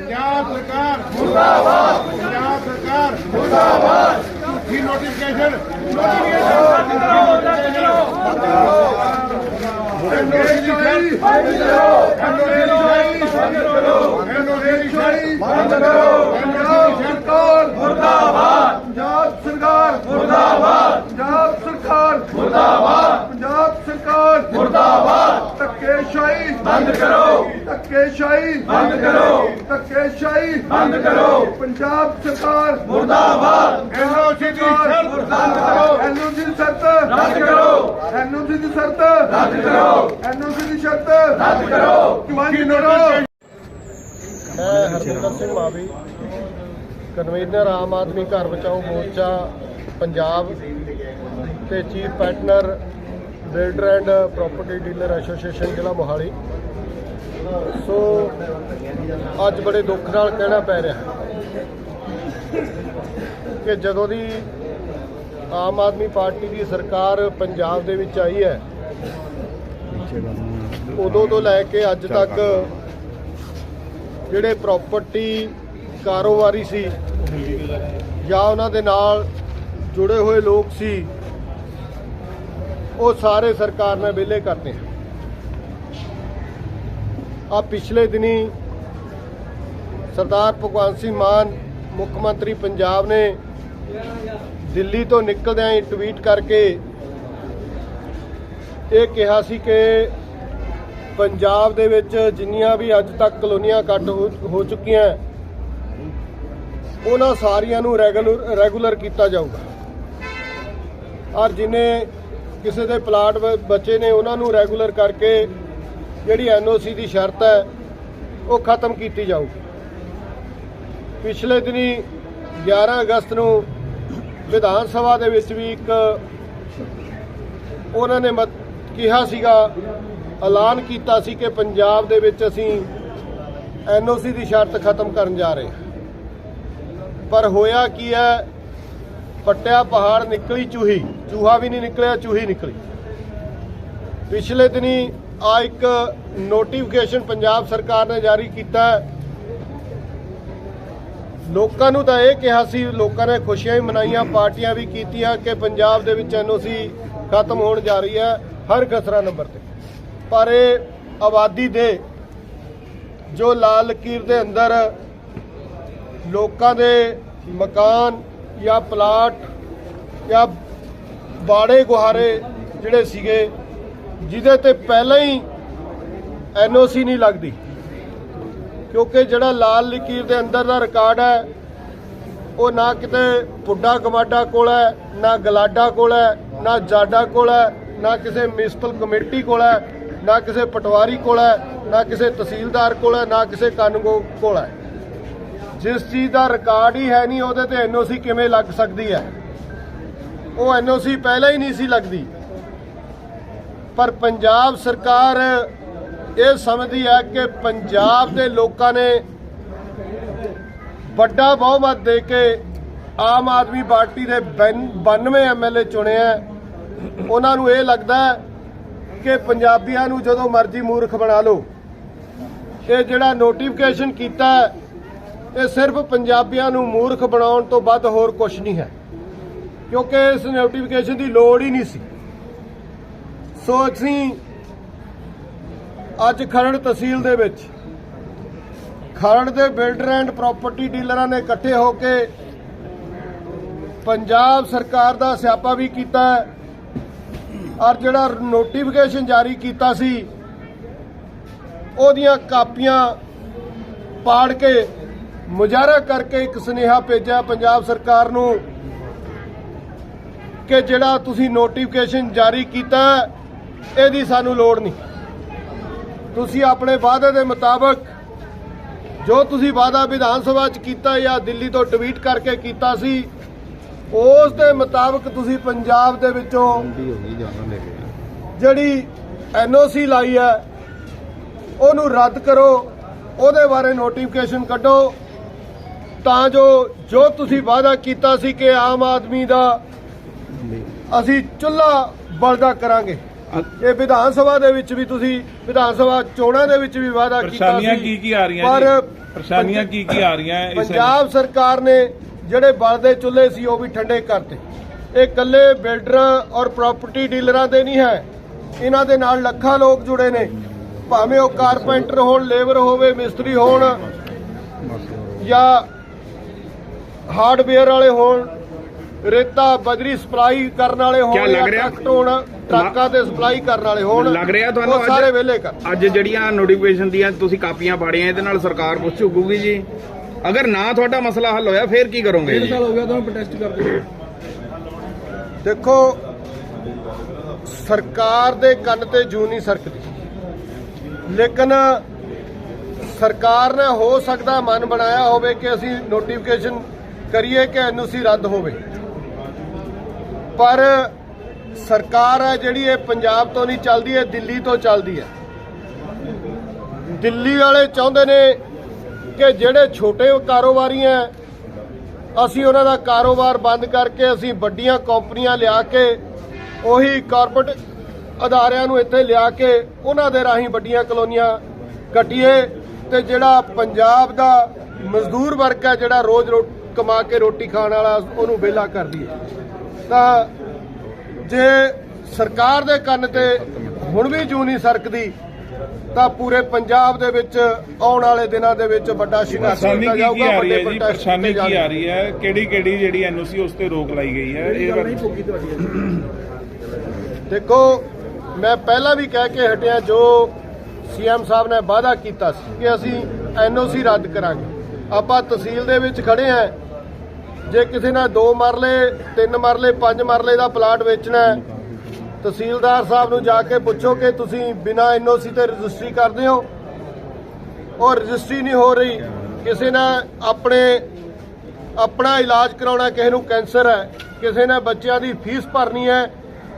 ਪੰਜਾਬ ਸਰਕਾਰ ਮੁਰਦਾਬਾਦ। ਪੰਜਾਬ ਸਰਕਾਰ ਮੁਰਦਾਬਾਦ। ਝੂਠੀ ਨੋਟੀਫਿਕੇਸ਼ਨ ਨੋਟੀਫਿਕੇਸ਼ਨ ਬੰਦ ਕਰੋ ਨੋਟੀਫਿਕੇਸ਼ਨ ਬੰਦ ਕਰੋ ਪੰਜਾਬ ਸਰਕਾਰ ਮੁਰਦਾਬਾਦ ਪੰਜਾਬ ਸਰਕਾਰ ਮੁਰਦਾਬਾਦ। ਪੰਜਾਬ ਸਰਕਾਰ ਮੁਰਦਾਬਾਦ। ਪੰਜਾਬ ਸਰਕਾਰ ਮੁਰਦਾਬਾਦ। ਧੱਕੇਸ਼ਾਹੀ। ਬੰਦ ਕਰੋ। ਧੱਕੇਸ਼ਾਹੀ। ਬੰਦ ਕਰੋ। ਧੱਕੇਸ਼ਾਹੀ। ਬੰਦ ਕਰੋ। ਪੰਜਾਬ ਸਰਕਾਰ। ਮੁਰਦਾਬਾਦ। ਐਨਓਸੀ ਦੀ ਸ਼ਰਤ ਰੱਦ ਕਰੋ। ਐਨਓਸੀ ਦੀ ਸ਼ਰਤ ਰੱਦ ਕਰੋ। ਐਨਓਸੀ ਦੀ ਸ਼ਰਤ ਰੱਦ ਕਰੋ। ਐਨਓਸੀ ਦੀ ਸ਼ਰਤ ਰੱਦ ਕਰੋ। ਬੰਦ ਕਰੋ ਮੈਂ ਹਰਜਿੰਦਰ ਸਿੰਘ ਮਾਵੀ ਕਨਵੀਨਰ ਆਮ ਆਦਮੀ ਘਰ ਬਚਾਓ ਮੋਰਚਾ ਪੰਜਾਬ ਤੇ chief partner builder and property dealer association ਜ਼ਿਲ੍ਹਾ ਮੋਹਾਲੀ। ਸੋ ਅੱਜ ਬੜੇ ਦੁੱਖ ਨਾਲ ਕਹਿਣਾ ਪੈ ਰਿਹਾ ਕਿ ਜਦੋਂ ਦੀ ਆਮ ਆਦਮੀ ਪਾਰਟੀ ਦੀ ਸਰਕਾਰ ਪੰਜਾਬ ਦੇ ਵਿੱਚ ਆਈ ਹੈ, ਉਦੋਂ ਤੋਂ ਲੈ ਕੇ ਅੱਜ ਤੱਕ ਜਿਹੜੇ ਪ੍ਰਾਪਰਟੀ ਕਾਰੋਬਾਰੀ ਸੀ ਜਾਂ ਉਹਨਾਂ ਦੇ ਨਾਲ ਜੁੜੇ ਹੋਏ ਲੋਕ ਸੀ ਉਹ ਸਾਰੇ ਸਰਕਾਰ ਨੇ ਵਿਹਲੇ ਕਰਤੇ ਆ। ਪਿਛਲੇ ਦਿਨੀ ਸਰਦਾਰ ਭਗਵੰਤ ਸਿੰਘ ਮਾਨ ਮੁੱਖ ਮੰਤਰੀ ਪੰਜਾਬ ਨੇ ਦਿੱਲੀ ਤੋਂ ਨਿਕਲਦਿਆਂ ਹੀ ਟਵੀਟ ਕਰਕੇ ਇਹ ਕਿਹਾ ਸੀ ਕਿ ਪੰਜਾਬ ਦੇ ਵਿੱਚ ਜਿੰਨੀਆਂ ਵੀ ਅੱਜ ਤੱਕ ਕਲੋਨੀਆਂ ਕੱਟ ਹੋ ਹੋ ਚੁੱਕੀਆਂ, ਉਹਨਾਂ ਸਾਰੀਆਂ ਨੂੰ ਰੈਗੂਲਰ ਰੈਗੂਲਰ ਕੀਤਾ ਜਾਊਗਾ। ਔਰ ਜਿਨੇ ਕਿਸੇ ਦੇ ਪਲਾਟ ਬੱਚੇ ਨੇ ਉਹਨਾਂ ਨੂੰ ਰੈਗੂਲਰ ਕਰਕੇ ਜਿਹੜੀ ਐਨਓਸੀ ਦੀ ਸ਼ਰਤ ਹੈ, ਉਹ ਖਤਮ ਕੀਤੀ ਜਾਊਗੀ। ਪਿਛਲੇ ਦਿਨੀ 11 ਅਗਸਤ ਨੂੰ ਵਿਧਾਨ ਸਭਾ ਦੇ ਵਿੱਚ ਵੀ ਇੱਕ ਉਹਨਾਂ ਨੇ ਮਤ, ਕਿਹਾ ਸੀਗਾ, ਐਲਾਨ ਕੀਤਾ ਸੀ ਕਿ ਪੰਜਾਬ ਦੇ ਵਿੱਚ ਅਸੀਂ ਐਨਓਸੀ ਦੀ ਸ਼ਰਤ ਖਤਮ ਕਰਨ ਜਾ ਰਹੇ ਹਾਂ। ਪਰ ਹੋਇਆ ਕੀ ਹੈ ਪੱਟਿਆ ਪਹਾੜ ਨਿਕਲੀ ਚੂਹੀ, ਚੂਹਾ ਵੀ ਨਹੀਂ ਨਿਕਲਿਆ, ਚੂਹੀ ਨਿਕਲੀ। ਪਿਛਲੇ ਦਿਨੀ ਆ ਇੱਕ ਨੋਟੀਫਿਕੇਸ਼ਨ ਪੰਜਾਬ ਸਰਕਾਰ ਨੇ ਜਾਰੀ ਕੀਤਾ ਲੋਕਾਂ ਨੂੰ ਤਾਂ ਇਹ ਕਿਹਾ ਸੀ, ਲੋਕਾਂ ਨੇ ਖੁਸ਼ੀਆਂ ਵੀ ਮਨਾਈਆਂ, ਪਾਰਟੀਆਂ ਵੀ ਕੀਤੀਆਂ ਕਿ ਪੰਜਾਬ ਦੇ ਵਿੱਚ ਐਨਓਸੀ ਖਤਮ ਹੋਣ ਜਾ ਰਹੀ ਹੈ, ਹਰ ਖਸਰਾ ਨੰਬਰ ਤੇ। ਪਰ ਇਹ ਆਬਾਦੀ ਦੇ ਜੋ ਲਾਲ ਲਕੀਰ ਦੇ ਅੰਦਰ ਲੋਕਾਂ ਦੇ ਮਕਾਨ ਜਾਂ ਪਲਾਟ ਜਾਂ ਬਾੜੇ ਗੁਹਾਰੇ ਜਿਹੜੇ ਸੀਗੇ, ਜਿਹਦੇ ਤੇ ਪਹਿਲਾਂ ਹੀ ਐਨਓਸੀ ਨਹੀਂ ਲੱਗਦੀ। ਕਿਉਂਕਿ ਜਿਹੜਾ ਲਾਲ ਲਕੀਰ ਦੇ ਅੰਦਰ ਦਾ ਰਿਕਾਰਡ ਹੈ, ਉਹ ਨਾ ਕਿਤੇ ਪੁੱਡਾ ਗਮਾਡਾ ਕੋਲ ਹੈ, ਨਾ ਗਲਾਡਾ ਕੋਲ ਹੈ, ਨਾ ਜਾਡਾ ਕੋਲ ਹੈ, ਨਾ ਕਿਸੇ ਮਿਊਨਿਸਪਲ ਕਮੇਟੀ ਕੋਲ ਹੈ, ਨਾ ਕਿਸੇ ਪਟਵਾਰੀ ਕੋਲ ਹੈ, ਨਾ ਕਿਸੇ ਤਹਿਸੀਲਦਾਰ ਕੋਲ ਹੈ, ਨਾ ਕਿਸੇ ਕਾਨੂੰਗੋ ਕੋਲ ਹੈ। ਜਿਸ ਚੀਜ਼ ਦਾ ਰਿਕਾਰਡ ਹੀ ਹੈ ਨਹੀਂ, ਉਹਦੇ ਤੇ ਐਨਓਸੀ ਕਿਵੇਂ ਲੱਗ ਸਕਦੀ ਹੈ? ਉਹ ਐਨਓਸੀ ਪਹਿਲਾਂ ਹੀ ਨਹੀਂ ਸੀ ਲੱਗਦੀ। ਪਰ ਪੰਜਾਬ ਸਰਕਾਰ ਇਹ ਸਮਝਦੀ ਹੈ ਕਿ ਪੰਜਾਬ ਦੇ ਲੋਕਾਂ ਨੇ ਵੱਡਾ ਬਹੁਮਤ ਦੇ ਕੇ ਆਮ ਆਦਮੀ ਪਾਰਟੀ ਦੇ 92 ਐਮਐਲਏ ਚੁਣੇ ਆ ਉਹਨਾਂ ਨੂੰ ਇਹ ਲੱਗਦਾ ਕਿ ਪੰਜਾਬੀਆਂ ਨੂੰ ਜਦੋਂ ਮਰਜ਼ੀ ਮੂਰਖ ਬਣਾ ਲਓ। ਇਹ ਜਿਹੜਾ ਨੋਟੀਫਿਕੇਸ਼ਨ ਕੀਤਾ ਇਹ ਸਿਰਫ ਪੰਜਾਬੀਆਂ ਨੂੰ ਮੂਰਖ ਬਣਾਉਣ ਤੋਂ ਵੱਧ ਹੋਰ ਕੁਝ ਨਹੀਂ ਹੈ। ਕਿਉਂਕਿ ਇਸ ਨੋਟੀਫਿਕੇਸ਼ਨ ਦੀ ਲੋੜ ਹੀ ਨਹੀਂ ਸੀ। ਸੋ ਅਸੀਂ ਅੱਜ ਖਰੜ ਤਹਿਸੀਲ ਦੇ ਵਿੱਚ ਖਰੜ ਦੇ ਬਿਲਡਰ ਐਂਡ ਪ੍ਰਾਪਰਟੀ ਡੀਲਰਾਂ ਨੇ ਇਕੱਠੇ ਹੋ ਕੇ ਪੰਜਾਬ ਸਰਕਾਰ ਦਾ ਸਿਆਪਾ ਵੀ ਕੀਤਾ ਔਰ ਜਿਹੜਾ ਨੋਟੀਫਿਕੇਸ਼ਨ ਜਾਰੀ ਕੀਤਾ ਸੀ, ਉਹਦੀਆਂ ਕਾਪੀਆਂ ਪਾੜ ਕੇ ਮੁਜ਼ਾਹਰਾ ਕਰਕੇ ਇੱਕ ਸੁਨੇਹਾ ਭੇਜਿਆ ਪੰਜਾਬ ਸਰਕਾਰ ਨੂੰ ਕਿ ਜਿਹੜਾ ਤੁਸੀਂ ਨੋਟੀਫਿਕੇਸ਼ਨ ਜਾਰੀ ਕੀਤਾ ਇਹਦੀ ਸਾਨੂੰ ਲੋੜ ਨਹੀਂ। ਤੁਸੀਂ ਆਪਣੇ ਵਾਅਦੇ ਦੇ ਮੁਤਾਬਕ ਜੋ ਤੁਸੀਂ ਵਾਅਦਾ ਵਿਧਾਨ ਸਭਾ 'ਚ ਕੀਤਾ ਜਾਂ ਦਿੱਲੀ ਤੋਂ ਟਵੀਟ ਕਰਕੇ ਕੀਤਾ ਸੀ ਉਸ ਦੇ ਮੁਤਾਬਕ ਤੁਸੀਂ ਪੰਜਾਬ ਦੇ ਵਿੱਚੋਂ ਜਿਹੜੀ ਐਨਓਸੀ ਲਾਈ ਹੈ ਉਹਨੂੰ ਰੱਦ ਕਰੋ ਉਹਦੇ ਬਾਰੇ ਨੋਟੀਫਿਕੇਸ਼ਨ ਕੱਢੋ। ਤਾਂ ਜੋ ਜੋ ਤੁਸੀਂ ਵਾਅਦਾ ਕੀਤਾ ਸੀ ਕਿ ਆਮ ਆਦਮੀ ਦਾ ਅਸੀਂ ਚੁੱਲ੍ਹਾ ਬਲਦਾ ਕਰਾਂਗੇ। ਇਹ ਵਿਧਾਨ ਸਭਾ ਦੇ ਵਿੱਚ ਵੀ ਤੁਸੀਂ ਵਿਧਾਨ ਸਭਾ ਚੋਣਾਂ ਦੇ ਵਿੱਚ ਵੀ ਵਾਅਦਾ ਕੀਤਾ ਸੀ। ਪਰੇਸ਼ਾਨੀਆਂ ਕੀ ਕੀ ਆ ਰਹੀਆਂ ਪਰ? ਪਰੇਸ਼ਾਨੀਆਂ ਕੀ ਕੀ ਆ ਰਹੀਆਂ ਪੰਜਾਬ ਸਰਕਾਰ ਨੇ ਜਿਹੜੇ ਬਲਦੇ ਚੁੱਲ੍ਹੇ ਸੀ ਉਹ ਵੀ ਠੰਡੇ ਕਰਤੇ। ਇਹ ਇਕੱਲੇ ਬਿਲਡਰਾਂ ਔਰ ਪ੍ਰਾਪਰਟੀ ਡੀਲਰਾਂ ਦੇ ਨਹੀਂ ਹੈ। ਇਹਨਾਂ ਦੇ ਨਾਲ ਲੱਖਾਂ ਲੋਕ ਜੁੜੇ ਨੇ। ਭਾਵੇਂ ਉਹ ਕਾਰਪੈਂਟਰ ਹੋਣ ਲੇਬਰ ਹੋਵੇ ਮਿਸਤਰੀ ਹੋਣ ਜਾਂ ਹਾਰਡਵੇਅਰ ਵਾਲੇ ਹੋਣ ਰੇਤਾ ਬਜਰੀ ਸਪਲਾਈ ਕਰਨ ਵਾਲੇ ਕਿਆ ਹੋਣ ਲੱਗ ਜਾਂ ਰਿਹਾ? ਟਰੱਕ ਹੋਣ ਟਰੱਕਾਂ ਤੇ ਸਪਲਾਈ ਕਰਨ ਵਾਲੇ ਹੋਣ ਲੱਗ ਰਿਹਾ ਤੁਹਾਨੂੰ ਉਹ ਅੱਜ- ਸਾਰੇ ਵਿਹਲੇ ਕਰ। ਅੱਜ ਜਿਹੜੀਆਂ ਨੋਟੀਫਿਕੇਸ਼ਨ ਦੀਆਂ ਤੁਸੀਂ ਕਾਪੀਆਂ ਪਾੜੀਆਂ ਇਹਦੇ ਨਾਲ ਸਰਕਾਰ ਕੁਛ ਝੁਕੂਗੀ ਜੀ। ਅਗਰ ਨਾ ਤੁਹਾਡਾ ਮਸਲਾ ਹੱਲ ਹੋਇਆ ਫੇਰ ਕੀ ਕਰੋਗੇ ਜੀ? ਹੋ ਗਿਆ ਤੁਹਾਨੂੰ ਪ੍ਰੋਟੈਸਟ ਕਰਦੇ ਦੇਖੋ ਸਰਕਾਰ ਦੇ ਕੰਨ ਤੇ ਜੂ ਨਹੀਂ ਸਰਕਦੀ। ਲੇਕਿਨ ਸਰਕਾਰ ਨੇ ਹੋ ਸਕਦਾ ਮਨ ਬਣਾਇਆ ਹੋਵੇ ਕਿ ਅਸੀਂ ਨੋਟੀਫਿਕੇਸ਼ਨ ਕਰੀਏ ਕਿ ਐਨਓਸੀ ਰੱਦ ਹੋਵੇ। ਪਰ ਸਰਕਾਰ ਹੈ ਜਿਹੜੀ ਇਹ ਪੰਜਾਬ ਤੋਂ ਨਹੀਂ ਚੱਲਦੀ, ਇਹ ਦਿੱਲੀ ਤੋਂ ਚੱਲਦੀ ਹੈ। ਦਿੱਲੀ ਵਾਲੇ ਚਾਹੁੰਦੇ ਨੇ ਕਿ ਜਿਹੜੇ ਛੋਟੇ ਕਾਰੋਬਾਰੀ ਹੈ, ਅਸੀਂ ਉਹਨਾਂ ਦਾ ਕਾਰੋਬਾਰ ਬੰਦ ਕਰਕੇ ਅਸੀਂ ਵੱਡੀਆਂ ਕੰਪਨੀਆਂ ਲਿਆ ਕੇ, ਉਹੀ ਕਾਰਪੋਰੇਟ ਅਦਾਰਿਆਂ ਨੂੰ ਇੱਥੇ ਲਿਆ ਕੇ ਉਹਨਾਂ ਦੇ ਰਾਹੀਂ ਵੱਡੀਆਂ ਕਲੋਨੀਆਂ ਕੱਟੀਏ ਤੇ ਜਿਹੜਾ ਪੰਜਾਬ ਦਾ ਮਜ਼ਦੂਰ ਵਰਗ ਹੈ, ਜਿਹੜਾ ਰੋਜ਼ ਰੋ ਕਮਾ ਕੇ ਰੋਟੀ ਖਾਣ ਵਾਲਾ ਉਹਨੂੰ ਵਿਹਲਾ ਕਰ ਦਈਏ। ਤਾਂ ਜੇ ਸਰਕਾਰ ਦੇ ਕੰਨ ਤੇ ਹੁਣ ਵੀ ਜੂ ਨਹੀਂ ਸਰਕਦੀ ਤਾਂ ਪੂਰੇ ਪੰਜਾਬ ਦੇ ਵਿੱਚ ਆਉਣ ਵਾਲੇ ਦਿਨਾਂ ਦੇ ਵਿੱਚ ਵੱਡਾ ਸੰਘਰਸ਼ ਕੀਤਾ ਜਾਊਗਾ ਵੱਡੇ protest ਪਰੇਸ਼ਾਨੀ ਕੀ ਆ। ਰਹੀ ਹੈ? ਕਿਹੜੀ ਕਿਹੜੀ ਜਿਹੜੀ ਐਨਓਸੀ ਉਸ ਤੇ ਰੋਕ ਲਾਈ ਗਈ ਹੈ? ਇਹ ਦੇਖੋ ਮੈਂ ਪਹਿਲਾਂ ਵੀ ਕਹਿ ਕੇ ਹਟਿਆ ਜੋ ਸੀਐਮ ਸਾਹਿਬ ਨੇ ਵਾਅਦਾ ਕੀਤਾ ਸੀ ਕਿ ਅਸੀਂ ਐਨਓਸੀ ਰੱਦ ਕਰਾਂਗੇ। ਆਪਾਂ ਤਹਿਸੀਲ ਦੇ ਵਿੱਚ ਖੜੇ ਆ ਜੇ ਕਿਸੇ ਨੇ 2 ਮਰਲੇ 3 ਮਰਲੇ 5 ਮਰਲੇ ਦਾ ਪਲਾਟ ਵੇਚਣਾ ਹੈ, ਤਹਿਸੀਲਦਾਰ ਸਾਹਿਬ ਨੂੰ ਜਾ ਕੇ ਪੁੱਛੋ ਕਿ ਤੁਸੀਂ ਬਿਨਾਂ ਐਨਓਸੀ ਤੇ ਰਜਿਸਟਰੀ ਕਰਦੇ ਹੋ। ਔਰ ਰਜਿਸਟਰੀ ਨਹੀਂ ਹੋ ਰਹੀ। ਕਿਸੇ ਨੇ ਆਪਣੇ, ਆਪਣਾ ਇਲਾਜ ਕਰਾਉਣਾ ਕਿਸੇ ਨੂੰ ਕੈਂਸਰ ਹੈ। ਕਿਸੇ ਨੇ ਬੱਚਿਆਂ ਦੀ ਫੀਸ ਭਰਨੀ ਹੈ।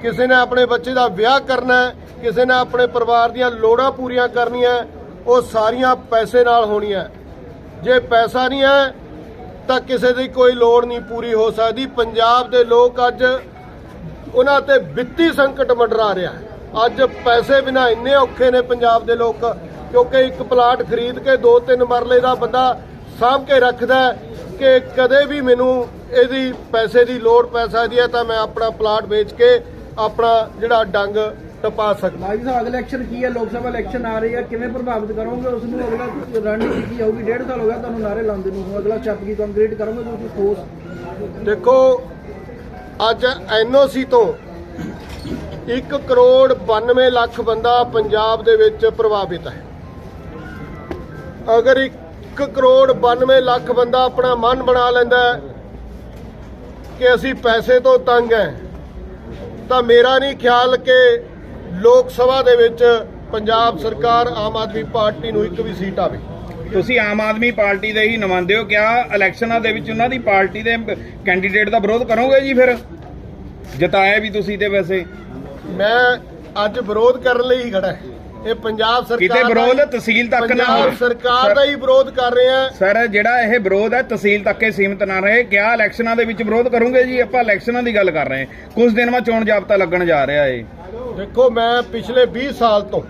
ਕਿਸੇ ਨੇ ਆਪਣੇ ਬੱਚੇ ਦਾ ਵਿਆਹ ਕਰਨਾ ਹੈ। ਕਿਸੇ ਨੇ ਆਪਣੇ ਪਰਿਵਾਰ ਦੀਆਂ ਲੋੜਾਂ ਪੂਰੀਆਂ ਕਰਨੀਆਂ ਉਹ ਸਾਰੀਆਂ ਪੈਸੇ ਨਾਲ ਹੋਣੀਆਂ ਜੇ ਪੈਸਾ ਨਹੀਂ ਹੈ, ਤਾਂ ਕਿਸੇ ਦੀ ਕੋਈ ਲੋੜ ਨਹੀਂ ਪੂਰੀ ਹੋ ਸਕਦੀ। ਪੰਜਾਬ ਦੇ ਲੋਕ ਅੱਜ ਉਹਨਾਂ ਤੇ ਵਿੱਤੀ ਸੰਕਟ ਮੰਡਰਾ ਰਿਹਾ ਅੱਜ ਪੈਸੇ ਬਿਨਾ ਇੰਨੇ ਔਖੇ ਨੇ ਪੰਜਾਬ ਦੇ ਲੋਕ, ਕਿਉਂਕਿ ਇੱਕ ਪਲਾਟ ਖਰੀਦ ਕੇ ਦੋ ਤਿੰਨ ਮਰਲੇ ਦਾ ਬੰਦਾ ਸਾਂਭ ਕੇ ਰੱਖਦਾ ਕਿ ਕਦੇ ਵੀ ਮੈਨੂੰ ਇਹਦੀ ਪੈਸੇ ਦੀ ਲੋੜ ਪੈ ਸਕਦੀ ਹੈ, ਤਾਂ ਮੈਂ ਆਪਣਾ ਪਲਾਟ ਵੇਚ ਕੇ ਆਪਣਾ ਜਿਹੜਾ ਡੰਗ ਟਪਾ ਸਕਦਾ। ਮਾਜੀ ਸਾਹਿਬ ਅਗਲਾ ਇਲੈਕਸ਼ਨ ਕੀ ਹੈ? ਲੋਕ ਸਭਾ ਇਲੈਕਸ਼ਨ ਆ ਰਹੀ ਹੈ। ਕਿਵੇਂ ਪ੍ਰਭਾਵਿਤ ਕਰੋਗੇ? ਉਸ ਨੂੰ ਅਗਲਾ ਰਣਨੀਤੀ ਕੀ ਹੋਊਗੀ? ਡੇਢ ਸਾਲ ਹੋ ਗਿਆ ਤੁਹਾਨੂੰ ਨਾਰੇ ਲਾਉਂਦੇ ਨੂੰ। ਅਗਲਾ ਸਟੈਪ ਕੀ ਕੰਕਰੀਟ ਕਰੋਗੇ ਤੁਸੀਂ? ਠੋਸ। ਦੇਖੋ ਅੱਜ ਐਨਓਸੀ ਤੋਂ 1 ਕਰੋੜ 92 ਲੱਖ ਬੰਦਾ ਪੰਜਾਬ ਦੇ ਵਿੱਚ ਪ੍ਰਭਾਵਿਤ ਹੈ। ਅਗਰ 1 ਕਰੋੜ 92 ਲੱਖ ਬੰਦਾ ਆਪਣਾ ਮਨ ਬਣਾ ਲੈਂਦਾ ਕਿ ਅਸੀਂ ਪੈਸੇ ਤੋਂ ਤੰਗ ਹੈ ਤਾਂ ਮੇਰਾ ਨਹੀਂ ਖਿਆਲ ਕਿ ਲੋਕ ਸਭਾ ਦੇ ਵਿੱਚ ਪੰਜਾਬ ਸਰਕਾਰ ਆਮ ਆਦਮੀ ਪਾਰਟੀ ਨੂੰ ਇੱਕ ਵੀ ਸੀਟ ਆਵੇ। ਤੁਸੀਂ ਆਮ ਆਦਮੀ ਪਾਰਟੀ ਦੇ ਹੀ ਨੁਮਾਇੰਦੇ ਹੋ ਕਿਆ ਇਲੈਕਸ਼ਨਾਂ ਦੇ ਵਿੱਚ ਉਹਨਾਂ ਦੀ ਪਾਰਟੀ ਦੇ ਕੈਂਡੀਡੇਟ ਦਾ ਵਿਰੋਧ ਕਰੋਗੇ ਜੀ ਫਿਰ? ਜਿਤਾਇਆ ਵੀ ਤੁਸੀਂ ਤੇ ਵੈਸੇ। ਮੈਂ ਅੱਜ ਵਿਰੋਧ ਕਰਨ ਲਈ ਹੀ ਖੜਾ। ਇਹ ਪੰਜਾਬ ਸਰਕਾਰ ਕਿਤੇ ਵਿਰੋਧ ਤਹਿਸੀਲ ਤੱਕ ਨਾ ਪੰਜਾਬ ਹੋਵੇ। ਸਰਕਾਰ ਦਾ ਹੀ ਵਿਰੋਧ ਕਰ ਰਹੇ ਆ ਸਰ ਜਿਹੜਾ ਇਹ ਵਿਰੋਧ ਹੈ ਤਹਿਸੀਲ ਤੱਕ ਹੀ ਸੀਮਤ ਨਾ ਰਹੇ। ਕਿਆ ਇਲੈਕਸ਼ਨਾਂ ਦੇ ਵਿੱਚ ਵਿਰੋਧ ਕਰੋਗੇ ਜੀ? ਆਪਾਂ ਇਲੈਕਸ਼ਨਾਂ ਦੀ ਗੱਲ ਕਰ ਰਹੇ ਹਾਂ। ਕੁਝ ਦਿਨ ਬਾਅਦ ਚੋਣ ਜਾਬਤਾ ਲੱਗਣ ਜਾ ਰਿਹਾ ਏ। ਦੇਖੋ, ਮੈਂ ਪਿਛਲੇ 20 ਸਾਲ ਤੋਂ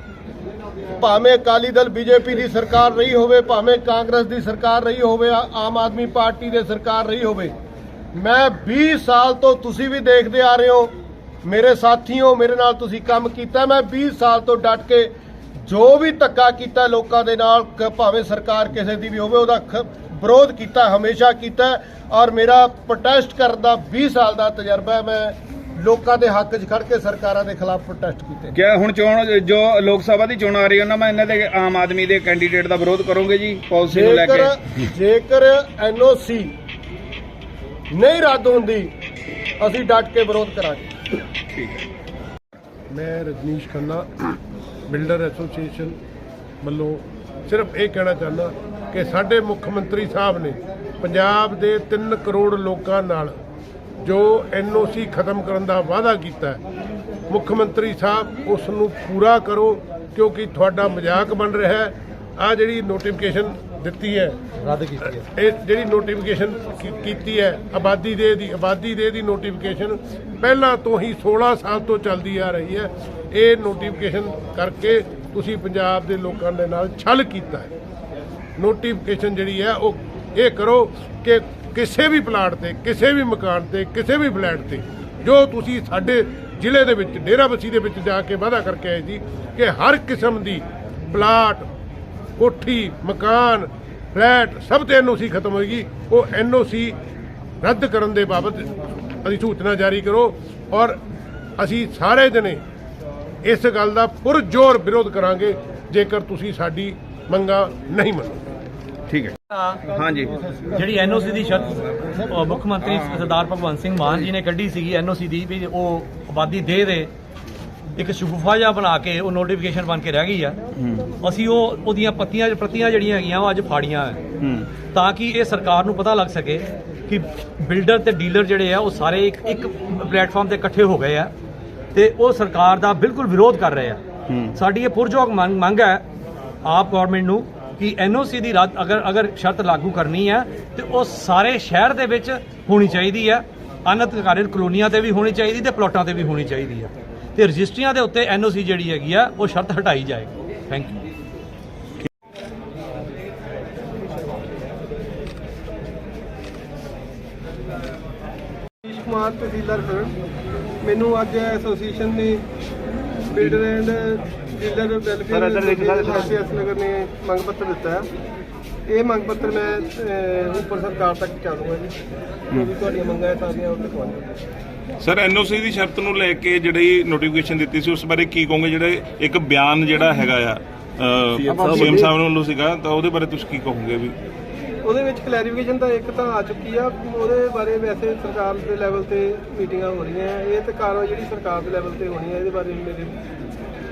ਭਾਵੇਂ ਅਕਾਲੀ ਦਲ ਬੀਜੇਪੀ ਦੀ ਸਰਕਾਰ ਰਹੀ ਹੋਵੇ, ਭਾਵੇਂ ਕਾਂਗਰਸ ਦੀ ਸਰਕਾਰ ਰਹੀ ਹੋਵੇ ਆਮ ਆਦਮੀ ਪਾਰਟੀ ਦੇ ਸਰਕਾਰ ਰਹੀ ਹੋਵੇ, ਮੈਂ 20 ਸਾਲ ਤੋਂ ਤੁਸੀਂ ਵੀ ਦੇਖਦੇ ਆ ਰਹੇ ਹੋ, ਮੇਰੇ ਸਾਥੀਓ, ਮੇਰੇ ਨਾਲ ਤੁਸੀਂ ਕੰਮ ਕੀਤਾ, ਮੈਂ 20 ਸਾਲ ਤੋਂ ਡਟ ਕੇ ਜੋ ਵੀ ਧੱਕਾ ਕੀਤਾ ਲੋਕਾਂ ਦੇ ਨਾਲ ਭਾਵੇਂ ਸਰਕਾਰ ਕਿਸੇ ਦੀ ਵੀ ਹੋਵੇ, ਉਹਦਾ ਵਿਰੋਧ ਕੀਤਾ, ਹਮੇਸ਼ਾ ਕੀਤਾ, ਔਰ ਮੇਰਾ ਪ੍ਰੋਟੈਸਟ ਕਰਨ ਦਾ 20 ਸਾਲ ਦਾ ਤਜਰਬਾ ਹੈ, ਮੈਂ ਲੋਕਾਂ ਦੇ ਹੱਕ 'ਚ ਖੜ ਕੇ ਸਰਕਾਰਾਂ ਦੇ ਖਿਲਾਫ ਪ੍ਰੋਟੈਸਟ ਕੀਤੇ। ਕਿਆ ਹੁਣ ਚੋਣ ਜੋ ਲੋਕ ਸਭਾ ਦੀ ਚੋਣ ਆ ਰਹੀ ਉਹਨਾਂ ਮੈਂ ਇਹਨਾਂ ਦੇ ਆਮ ਆਦਮੀ ਦੇ ਕੈਂਡੀਡੇਟ ਦਾ ਵਿਰੋਧ ਕਰੋਗੇ ਜੀ ਪਾਲਿਸੀ ਨੂੰ ਲੈ ਕੇ। ਜੇਕਰ ਜੇਕਰ ਐਨਓਸੀ ਨਹੀਂ ਰੱਦ ਹੁੰਦੀ ਅਸੀਂ ਡਟ ਕੇ ਵਿਰੋਧ ਕਰਾਂਗੇ। ਮੈਂ ਰਜਨੀਸ਼ ਖੰਨਾ ਬਿਲਡਰ ਐਸੋਸੀਏਸ਼ਨ ਵੱਲੋਂ ਸਿਰਫ ਇਹ ਕਹਿਣਾ ਚਾਹੁੰਦਾ ਕਿ ਸਾਡੇ ਮੁੱਖ ਮੰਤਰੀ ਸਾਹਿਬ ਨੇ ਪੰਜਾਬ ਦੇ 3 ਕਰੋੜ ਲੋਕਾਂ ਨਾਲ ਜੋ ਐਨਓਸੀ ਖਤਮ ਕਰਨ ਦਾ ਵਾਅਦਾ ਕੀਤਾ ਮੁੱਖ ਮੰਤਰੀ ਸਾਹਿਬ ਉਸ ਨੂੰ ਪੂਰਾ ਕਰੋ ਕਿਉਂਕਿ ਤੁਹਾਡਾ ਮਜ਼ਾਕ ਬਣ ਰਿਹਾ ਹੈ। ਆ ਜਿਹੜੀ ਨੋਟੀਫਿਕੇਸ਼ਨ ਦਿੱਤੀ ਹੈ ਰੱਦ ਕੀਤੀ ਹੈ। ਇਹ ਜਿਹੜੀ ਨੋਟੀਫਿਕੇਸ਼ਨ ਕੀਤੀ ਹੈ ਆਬਾਦੀ ਦੇ ਦੀ ਆਬਾਦੀ ਦੇ ਦੀ ਨੋਟੀਫਿਕੇਸ਼ਨ ਪਹਿਲਾਂ ਤੋਂ ਹੀ 16 ਸਾਲ ਤੋਂ ਚੱਲਦੀ ਆ ਰਹੀ ਹੈ। ਇਹ ਨੋਟੀਫਿਕੇਸ਼ਨ ਕਰਕੇ ਤੁਸੀਂ ਪੰਜਾਬ ਦੇ ਲੋਕਾਂ ਦੇ ਨਾਲ ਛਲ ਕੀਤਾ ਹੈ। ਨੋਟੀਫਿਕੇਸ਼ਨ ਜਿਹੜੀ ਹੈ ਉਹ ਇਹ ਕਰੋ ਕਿ ਕਿਸੇ ਵੀ ਪਲਾਟ ਤੇ, ਕਿਸੇ ਵੀ ਮਕਾਨ ਤੇ, ਕਿਸੇ ਵੀ ਫਲੈਟ ਤੇ, ਜੋ ਤੁਸੀਂ ਸਾਡੇ ਜ਼ਿਲ੍ਹੇ ਦੇ ਵਿੱਚ ਡੇਰਾਬੱਸੀ ਦੇ ਵਿੱਚ ਜਾ ਕੇ ਵਾਅਦਾ ਕਰਕੇ ਆਏ ਸੀ ਕਿ ਹਰ ਕਿਸਮ ਦੀ ਪਲਾਟ, ਕੋਠੀ, ਮਕਾਨ, ਫਲੈਟ, ਸਭ ਤੇ ਐਨਓਸੀ ਖਤਮ ਹੋਏਗੀ। ਉਹ ਐਨਓਸੀ ਰੱਦ ਕਰਨ ਦੇ ਬਾਬਤ ਅਸੀਂ ਸੂਚਨਾ ਜਾਰੀ ਕਰੋ ਔਰ ਅਸੀਂ ਸਾਰੇ ਜਣੇ ਇਸ ਗੱਲ ਦਾ ਪੁਰਜ਼ੋਰ ਵਿਰੋਧ ਕਰਾਂਗੇ, ਜੇਕਰ ਤੁਸੀਂ ਸਾਡੀ ਮੰਗਾਂ ਨਹੀਂ ਮੰਨੋ ਠੀਕ ਹੈ। ਹਾਂਜੀ। ਜਿਹੜੀ ਐਨਓਸੀ ਦੀ ਸ਼ਰਤ ਮੁੱਖ ਮੰਤਰੀ ਸਰਦਾਰ ਭਗਵੰਤ ਸਿੰਘ ਮਾਨ ਜੀ ਨੇ ਕੱਢੀ ਸੀਗੀ ਐਨਓਸੀ ਦੀ ਵੀ ਉਹ ਆਬਾਦੀ ਦੇ ਦੇ ਇੱਕ ਸ਼ਗੁਫਾ ਜਿਹਾ ਬਣਾ ਕੇ ਉਹ ਨੋਟੀਫਿਕੇਸ਼ਨ ਬਣ ਕੇ ਰਹਿ ਗਈ ਆ। ਅਸੀਂ ਉਹ ਉਹਦੀਆਂ ਪੱਤੀਆਂ ਪ੍ਰਤੀਆਂ ਜਿਹੜੀਆਂ ਹੈਗੀਆਂ ਉਹ ਅੱਜ ਫਾੜੀਆਂ ਹੈ। ਤਾਂ ਕਿ ਇਹ ਸਰਕਾਰ ਨੂੰ ਪਤਾ ਲੱਗ ਸਕੇ ਕਿ ਬਿਲਡਰ ਤੇ ਡੀਲਰ ਜਿਹੜੇ ਆ ਉਹ ਸਾਰੇ ਇੱਕ ਇੱਕ ਪਲੇਟਫਾਰਮ ਤੇ ਇਕੱਠੇ ਹੋ ਗਏ ਆ ਤੇ ਉਹ ਸਰਕਾਰ ਦਾ ਬਿਲਕੁਲ ਵਿਰੋਧ ਕਰ ਰਹੇ ਆ। ਸਾਡੀ ਇਹ ਪੁਰਜੋਗ ਮੰਗ ਮੰਗ ਹੈ ਆਪ ਗਵਰਨਮੈਂਟ ਨੂੰ ਕਿ ਐਨਓਸੀ ਦੀ ਰੱਦ ਅਗਰ ਅਗਰ ਸ਼ਰਤ ਲਾਗੂ ਕਰਨੀ ਹੈ, ਤੇ ਉਹ ਸਾਰੇ ਸ਼ਹਿਰ ਦੇ ਵਿੱਚ ਹੋਣੀ ਚਾਹੀਦੀ ਹੈ। ਅਨਧਿਕਾਰਿਤ ਕਲੋਨੀਆਂ ਤੇ ਵੀ ਹੋਣੀ ਚਾਹੀਦੀ ਤੇ ਪਲਾਟਾਂ ਤੇ ਵੀ ਹੋਣੀ ਚਾਹੀਦੀ ਹੈ। ਤੇ ਰਜਿਸਟਰੀਆਂ ਦੇ ਉੱਤੇ ਐਨਓਸੀ ਜਿਹੜੀ ਹੈਗੀ ਆ, ਉਹ ਸ਼ਰਤ ਹਟਾਈ ਜਾਏਗੀ। ਥੈਂਕ ਯੂ ਕੁਮਾਰ, ਤਹਿਸੀਲਦਾਰ ਖਰੜ ਮੈਨੂੰ ਅੱਜ ਐਸੋਸੀਏਸ਼ਨ ਨੇ builder and dealer welfare SS Nagar ਨੇ ਮੰਗ ਪੱਤਰ ਦਿੱਤਾ ਹੈ। ਇਹ ਮੰਗ ਪੱਤਰ ਮੈਂ ਅਹ, ਉੱਪਰ ਸਰਕਾਰ ਤੱਕ ਪਹੁੰਚਾਉਂਗਾ ਜੀ। ਜੋ ਵੀ ਤੁਹਾਡੀਆਂ ਮੰਗਾਂ ਹੈ ਸਾਰੀਆਂ ਉਹ ਲਿਖਵਾਉਣਗੇ ਸਰ ਐਨਓਸੀ ਦੀ ਸ਼ਰਤ ਨੂੰ ਲੈ ਕੇ ਜਿਹੜੀ ਨੋਟੀਫਿਕੇਸ਼ਨ ਦਿੱਤੀ ਸੀ ਉਸ ਬਾਰੇ ਕੀ ਕਹੋਗੇ? ਜਿਹੜੇ ਇੱਕ ਬਿਆਨ ਜਿਹੜਾ ਹੈਗਾ ਆ ਸੀਐਮ ਸਾਹਿਬ ਵੱਲੋਂ। ਸੀਗਾ ਤਾਂ ਉਹਦੇ ਬਾਰੇ ਤੁਸੀਂ ਕੀ ਕਹੋਗੇ ਵੀ? ਉਹਦੇ ਵਿੱਚ ਕਲੈਰੀਫਿਕੇਸ਼ਨ ਤਾਂ ਇੱਕ ਤਾਂ ਆ ਚੁੱਕੀ ਆ। ਉਹਦੇ ਬਾਰੇ ਵੈਸੇ ਸਰਕਾਰ ਦੇ ਲੈਵਲ ਤੇ ਮੀਟਿੰਗਾਂ ਹੋ ਰਹੀਆਂ ਆ। ਇਹ ਤੇ ਕਾਰਵਾਈ ਜਿਹੜੀ ਸਰਕਾਰ ਦੇ ਲੈਵਲ ਤੇ ਹੋਣੀ ਹੈ ਇਹਦੇ ਬਾਰੇ ਮੇਰੇ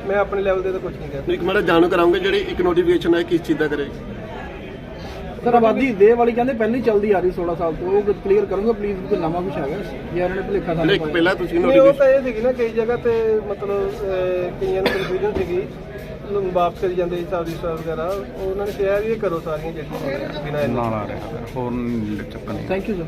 ਮੈਂ ਆਪਣੇ ਲੈਵਲ ਤੇ ਤਾਂ ਕੁਝ ਨਹੀਂ ਕਹਿ ਇੱਕ ਮਿੰਟ ਜਾਣੂ ਕਰਾਉਂਗੇ ਜਿਹੜੀ ਇੱਕ ਨੋਟੀਫਿਕੇਸ਼ਨ ਹੈ ਕਿਸ ਚੀਜ਼ ਦਾ ਕਰੇਗੀ ਸਰ ਆਬਾਦੀ ਦੇ ਵਾਲੀ ਕਹਿੰਦੇ ਪਹਿਲਾਂ ਹੀ ਚੱਲਦੀ ਆ ਰਹੀ 16 ਸਾਲ ਤੋਂ। ਉਹ ਕਲੀਅਰ ਕਰੂੰਗਾ ਪਲੀਜ਼ ਕੋਈ ਨਵਾਂ ਕੁਝ ਹੈਗਾ? ਜੇ ਇਹਨਾਂ ਨੇ ਭੁਲੇਖਾ ਸਾਨੂੰ ਇੱਕ ਪਹਿਲਾਂ ਤੁਸੀਂ ਨਹੀਂ ਉਹ ਨੋਟੀਫਿਕੇਸ਼ਨ ਤਾਂ ਇਹ ਸੀਗੀ ਨਾ ਕਈ ਜਗ੍ਹਾ ਤੇ ਮਤਲਬ ਅਹ, ਕਈਆਂ ਨੂੰ ਕਨਫਿਊਜ਼ਨ ਸੀਗੀ। ਲੋਕ ਵਾਪਸ ਕਰੀ ਜਾਂਦੇ ਹਿਸਾਬ ਦੀ ਹਿਸਾਬ ਵਗੈਰਾ। ਉਹ ਉਹਨਾਂ ਨੇ ਕਿਹਾ ਵੀ ਇਹ ਕਰੋ ਸਾਰੀਆਂ ਜਿਹੜੀਆਂ ਬਿਨਾਂ ਨਾਲ ਆ ਰਿਹਾ ਹੋਰ ਨਹੀਂ ਥੈਂਕ ਯੂ ਸਰ